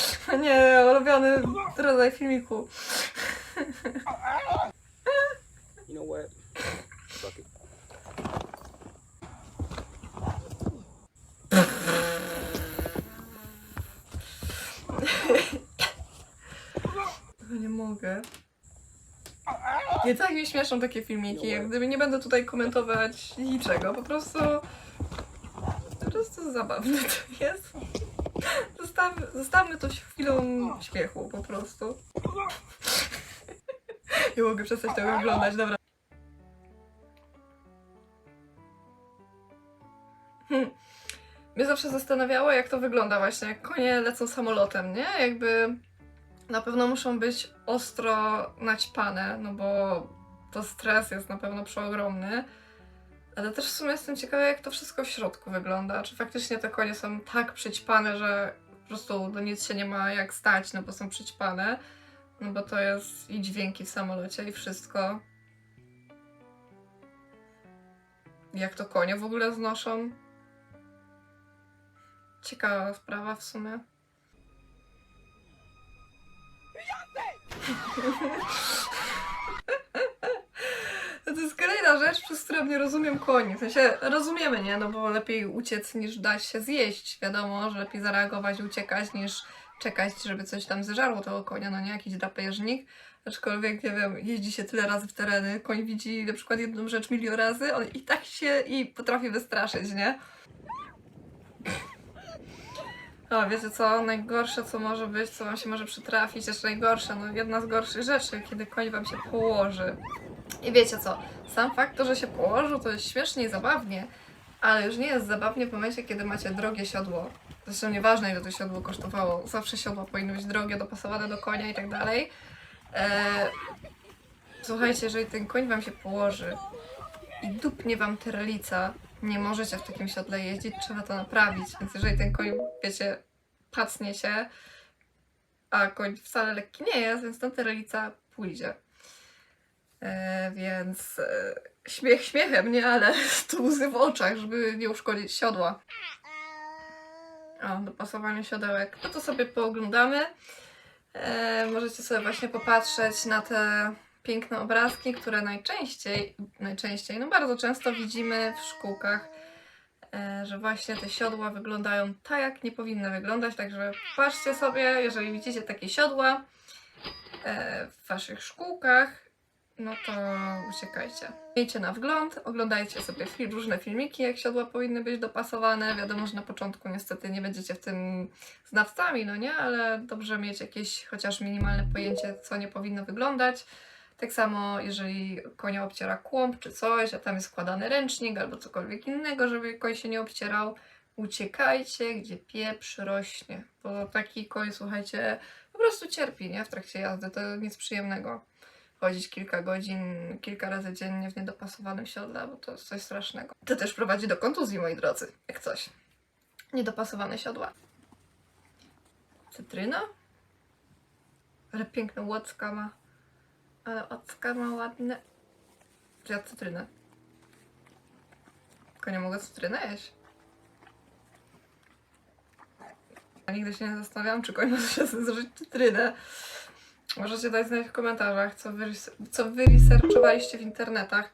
Nie, ulubiony rodzaj filmiku. You know what? Fuck it. Nie mogę. Nie tak mi śmieszą takie filmiki, jak gdyby nie będę tutaj komentować niczego, po prostu... Po prostu zabawne to jest. Zostaw, zostawmy to chwilą śmiechu, po prostu. Nie mogę przestać tego oglądać, dobra. Hmm. Mnie zawsze zastanawiało, jak to wygląda właśnie, jak konie lecą samolotem, nie? Jakby na pewno muszą być ostro naćpane, no bo to stres jest na pewno przeogromny. Ale też w sumie jestem ciekawa, jak to wszystko w środku wygląda. Czy faktycznie te konie są tak przyćpane, że po prostu do nic się nie ma jak stać, no bo są przyćpane. No bo to jest i dźwięki w samolocie i wszystko. Jak to konie w ogóle znoszą? Ciekawa sprawa w sumie. To jest kolejna rzecz, przez którą nie rozumiem koni. W sensie rozumiemy, nie? No bo lepiej uciec niż dać się zjeść. Wiadomo, że lepiej zareagować, uciekać niż czekać, żeby coś tam zeżarło tego konia, no nie? Jakiś drapieżnik. Aczkolwiek, nie wiem, jeździ się tyle razy w tereny, koń widzi na przykład jedną rzecz milion razy, on i tak się i potrafi wystraszyć, nie? O, wiecie co? Najgorsze, co może być, co wam się może przytrafić, jeszcze najgorsze, no jedna z gorszych rzeczy, kiedy koń wam się położy. I wiecie co? Sam fakt to, że się położył, to jest śmiesznie i zabawnie, ale już nie jest zabawnie w momencie, kiedy macie drogie siodło. Zresztą nieważne, ile to siodło kosztowało, zawsze siodło powinno być drogie, dopasowane do konia i tak dalej. Eee, słuchajcie, jeżeli ten koń wam się położy i dupnie wam terelica, nie możecie w takim siodle jeździć, trzeba to naprawić. Więc jeżeli ten koń, wiecie, pacnie się, a koń wcale lekki nie jest, więc ta terelica pójdzie. E, więc e, śmiech śmiechem, nie? Ale tu łzy w oczach, żeby nie uszkodzić siodła. O, dopasowanie siodełek. No to sobie pooglądamy. E, możecie sobie właśnie popatrzeć na te piękne obrazki, które najczęściej, najczęściej, no bardzo często widzimy w szkółkach, e, że właśnie te siodła wyglądają tak, jak nie powinny wyglądać. Także patrzcie sobie, jeżeli widzicie takie siodła e, w waszych szkółkach, no to uciekajcie. Miejcie na wgląd, oglądajcie sobie różne filmiki, jak siodła powinny być dopasowane. Wiadomo, że na początku niestety nie będziecie w tym znawcami, no nie, ale dobrze mieć jakieś chociaż minimalne pojęcie, co nie powinno wyglądać. Tak samo, jeżeli konia obciera kłąb czy coś, a tam jest składany ręcznik albo cokolwiek innego, żeby koń się nie obcierał, uciekajcie, gdzie pieprz rośnie. Bo taki koń, słuchajcie, po prostu cierpi, nie? W trakcie jazdy, to nic przyjemnego chodzić kilka godzin, kilka razy dziennie w niedopasowanym siodle, bo to jest coś strasznego. To też prowadzi do kontuzji, moi drodzy, jak coś. Niedopasowane siodła. Cytryna? Ale piękne łocka ma. Ale łocka ma ładne. Czy ja cytrynę? Tylko nie mogę cytrynę jeść. Ja nigdy się nie zastanawiałam, czy koń może się cytrynę. Możecie dać znać w komentarzach, co wy, co w internetach.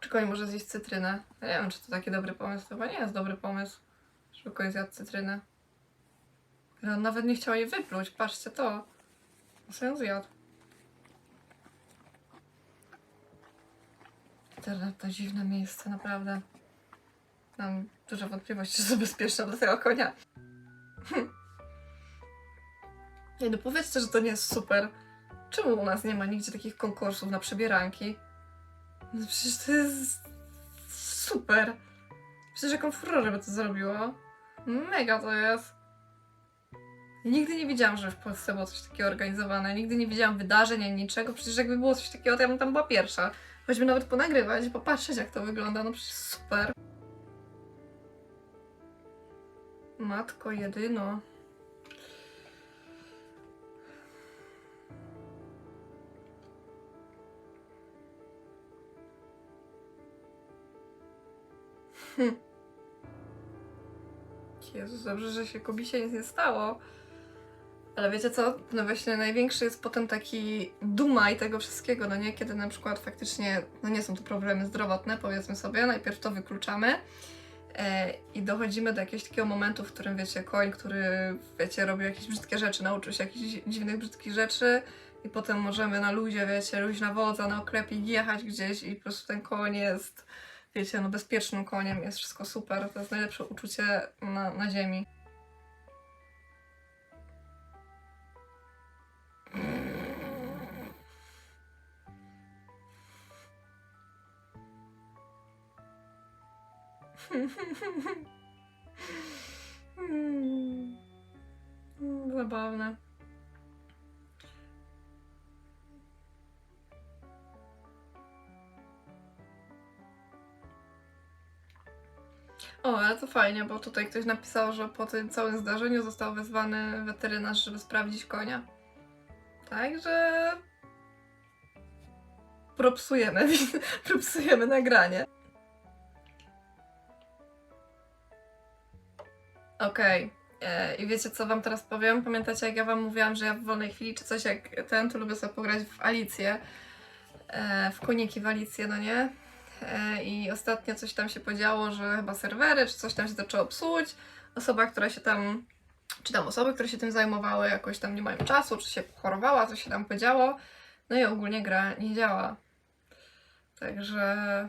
Czy koń może zjeść cytrynę? Ja nie wiem, czy to taki dobry pomysł. Chyba nie jest dobry pomysł, żeby koń zjadł cytrynę. Ale on nawet nie chciał jej wypluć. Patrzcie to. Sobie ją zjadł. Internet to dziwne miejsce, naprawdę. Mam duże wątpliwości, czy to bezpieczne dla tego konia. No powiedzcie, że to nie jest super. Czemu u nas nie ma nigdzie takich konkursów na przebieranki? No przecież to jest super. Przecież jaką furorę by to zrobiło. Mega to jest. Nigdy nie widziałam, że w Polsce było coś takiego organizowane. Nigdy nie widziałam wydarzeń ani niczego. Przecież jakby było coś takiego, to ja bym tam była pierwsza. Choćby nawet ponagrywać, popatrzeć jak to wygląda. No przecież super. Matko jedyno. Jezus, dobrze, że się Kobisie nic nie stało. Ale wiecie co? No właśnie największy jest potem taki duma i tego wszystkiego, no nie? Kiedy na przykład faktycznie, no nie są to problemy zdrowotne, powiedzmy sobie, najpierw to wykluczamy e, i dochodzimy do jakiegoś takiego momentu, w którym wiecie, koń, który wiecie, robił jakieś brzydkie rzeczy, nauczył się jakichś dziwnych, brzydkich rzeczy i potem możemy na luzie, wiecie, luźna wodza, na oklepie jechać gdzieś i po prostu ten koń jest, wiecie, no bezpiecznym koniem, jest wszystko super, to jest najlepsze uczucie na, na ziemi. Mm. Mm, Zabawne. O, ale to fajnie, bo tutaj ktoś napisał, że po tym całym zdarzeniu został wezwany weterynarz, żeby sprawdzić konia. Także. Propsujemy, propsujemy nagranie. Okej. E, I wiecie, co wam teraz powiem? Pamiętacie, jak ja wam mówiłam, że ja w wolnej chwili czy coś jak ten, to lubię sobie pograć w Alicję. E, w koniki w Alicję, no nie? E, I ostatnio coś tam się podziało, że chyba serwery, czy coś tam się zaczęło psuć. Osoba, która się tam, czy tam osoby, które się tym zajmowały, jakoś tam nie mają czasu, czy się chorowała, coś się tam podziało. No i ogólnie gra nie działa. Także,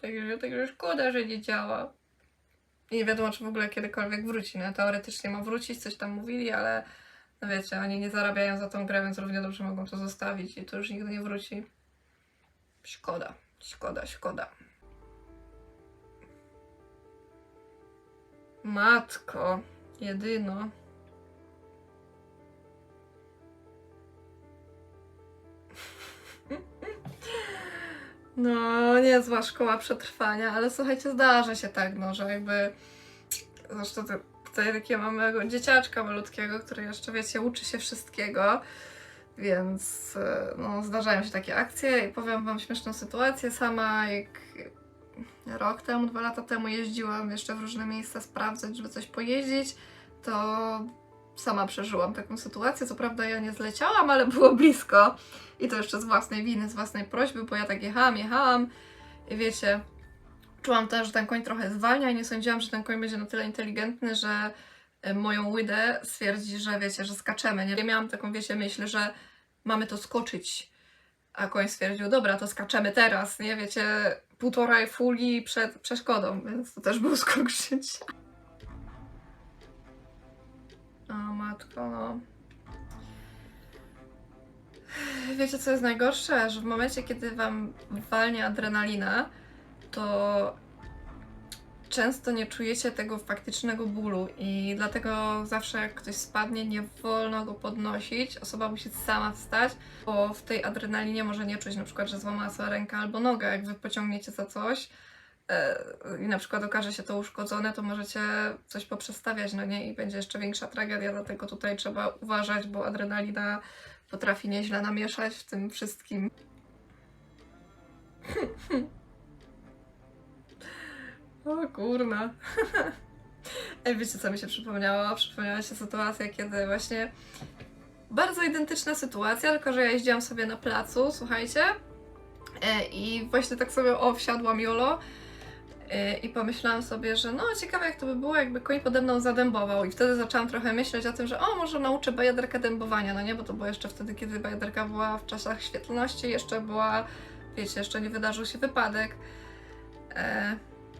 także, także szkoda, że nie działa. I nie wiadomo, czy w ogóle kiedykolwiek wróci. No, teoretycznie ma wrócić, coś tam mówili, ale no wiecie, oni nie zarabiają za tą grę, więc równie dobrze mogą to zostawić i to już nigdy nie wróci. Szkoda, szkoda, szkoda. Matko, jedyno. No, niezła szkoła przetrwania, ale słuchajcie, zdarza się tak, no, że jakby. Zresztą tutaj takiego mamy dzieciaczka malutkiego, który jeszcze, wiecie, uczy się wszystkiego, więc e, no, zdarzają się takie akcje i powiem Wam śmieszną sytuację. Sama jak rok temu, dwa lata temu jeździłam jeszcze w różne miejsca sprawdzać, żeby coś pojeździć, to sama przeżyłam taką sytuację. Co prawda ja nie zleciałam, ale było blisko. I to jeszcze z własnej winy, z własnej prośby, bo ja tak jechałam, jechałam i wiecie, czułam też, że ten koń trochę zwalnia i nie sądziłam, że ten koń będzie na tyle inteligentny, że moją łydę stwierdzi, że wiecie, że skaczemy. Nie miałam taką, wiecie, myśl, że mamy to skoczyć. A koń stwierdził, dobra, to skaczemy teraz, nie wiecie, półtorej fuli przed przeszkodą, więc to też był skok życia. O matko, no. Wiecie, co jest najgorsze? Że w momencie, kiedy wam walnie adrenalina, to często nie czujecie tego faktycznego bólu i dlatego zawsze jak ktoś spadnie, nie wolno go podnosić. Osoba musi sama wstać, bo w tej adrenalinie może nie czuć na przykład, że złamała sobie rękę albo nogę. Jak wy pociągniecie za coś e, i na przykład okaże się to uszkodzone, to możecie coś poprzestawiać, no nie? I będzie jeszcze większa tragedia, dlatego tutaj trzeba uważać, bo adrenalina potrafi nieźle namieszać w tym wszystkim. O kurna. Ej, wiecie co mi się przypomniało? Przypomniała się sytuacja, kiedy właśnie bardzo identyczna sytuacja, tylko że ja jeździłam sobie na placu, słuchajcie, e, i właśnie tak sobie o, wsiadłam jolo e, i pomyślałam sobie, że no ciekawe jak to by było, jakby koń pode mną zadębował i wtedy zaczęłam trochę myśleć o tym, że o, może nauczę bajaderkę dębowania, no nie, bo to było jeszcze wtedy, kiedy bajaderka była w czasach świetlności, jeszcze była, wiecie, jeszcze nie wydarzył się wypadek. E,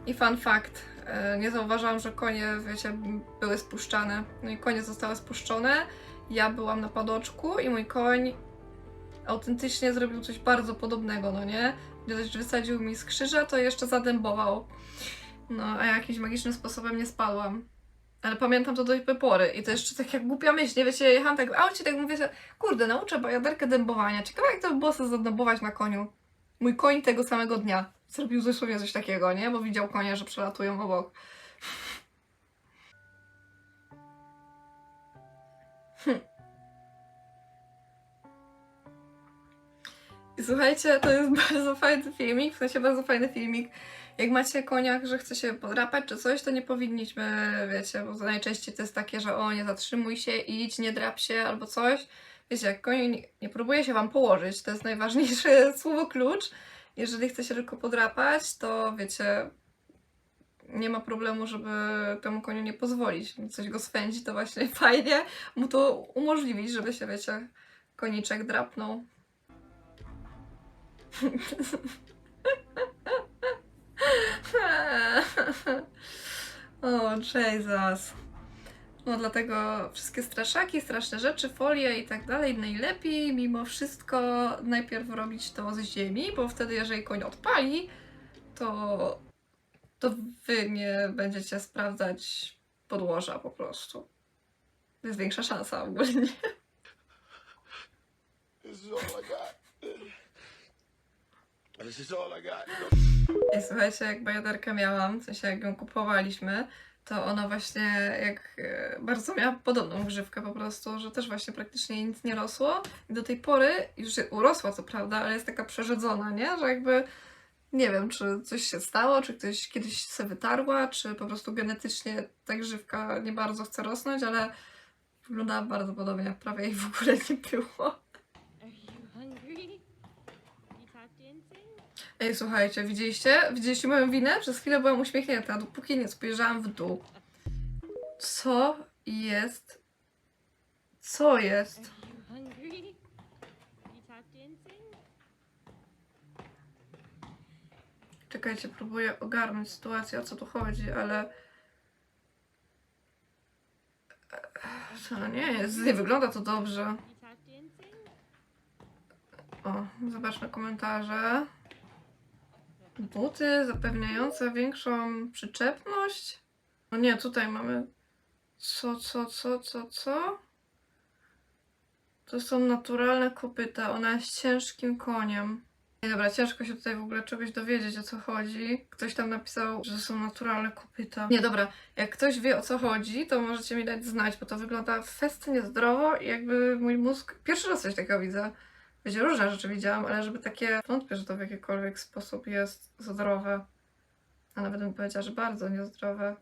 I fun fact, e, nie zauważyłam, że konie, wiecie, były spuszczane. No i konie zostały spuszczone, ja byłam na padoczku i mój koń autentycznie zrobił coś bardzo podobnego, no nie? Że wysadził mi z krzyża, to jeszcze zadębował. No, a ja jakimś magicznym sposobem nie spadłam. Ale pamiętam to do tej pory i to jeszcze tak jak głupia myśl, nie wiecie, jechałam tak w aucie, tak mówię kurde, nauczę bajaderkę dębowania. Ciekawe jak to by było sobie zadębować na koniu. Mój koń tego samego dnia zrobił dosłownie coś takiego, nie? Bo widział konie, że przelatują obok. Hm. I słuchajcie, to jest bardzo fajny filmik, w sensie bardzo fajny filmik. jak macie konia, że chce się podrapać czy coś, to nie powinniśmy, wiecie, bo najczęściej to jest takie, że o, nie zatrzymuj się, idź, nie drap się albo coś. Wiecie, jak koń nie, nie próbuje się wam położyć, to jest najważniejsze słowo klucz. Jeżeli chce się tylko podrapać, to wiecie, nie ma problemu, żeby temu koniu nie pozwolić. Coś go swędzi, to właśnie fajnie mu to umożliwić, żeby się, wiecie, koniczek drapnął. o, Jesus. No dlatego wszystkie straszaki, straszne rzeczy, folia i tak dalej, najlepiej mimo wszystko najpierw robić to z ziemi, bo wtedy jeżeli koń odpali, to, to wy nie będziecie sprawdzać podłoża po prostu. Jest większa szansa ogólnie. This is all I got. This is all I got. I słuchajcie, jak bajaderkę miałam, w sensie jak ją kupowaliśmy, to ona właśnie jak e, bardzo miała podobną grzywkę po prostu, że też właśnie praktycznie nic nie rosło. I do tej pory już urosła co prawda, ale jest taka przerzedzona, nie? Że jakby nie wiem, czy coś się stało, czy ktoś kiedyś się wytarła, czy po prostu genetycznie ta grzywka nie bardzo chce rosnąć, ale wyglądała bardzo podobnie, prawie jej w ogóle nie było. Ej, słuchajcie, widzieliście? Widzieliście moją winę? Przez chwilę byłam uśmiechnięta, dopóki nie spojrzałam w dół. Co jest? Co jest? Czekajcie, próbuję ogarnąć sytuację, o co tu chodzi, ale... To nie jest, nie wygląda to dobrze. O, zobaczmy komentarze. Buty zapewniające większą przyczepność? O nie, tutaj mamy. Co, co, co, co, co? To są naturalne kopyta. Ona jest ciężkim koniem. Nie, dobra, ciężko się tutaj w ogóle czegoś dowiedzieć, o co chodzi. Ktoś tam napisał, że są naturalne kopyta. Nie, dobra, jak ktoś wie, o co chodzi, to możecie mi dać znać, bo to wygląda fest niezdrowo i jakby mój mózg... Pierwszy raz coś takiego widzę. Wiecie, różne rzeczy widziałam, ale żeby takie... Wątpię, że to w jakikolwiek sposób jest zdrowe. A nawet bym powiedziała, że bardzo niezdrowe.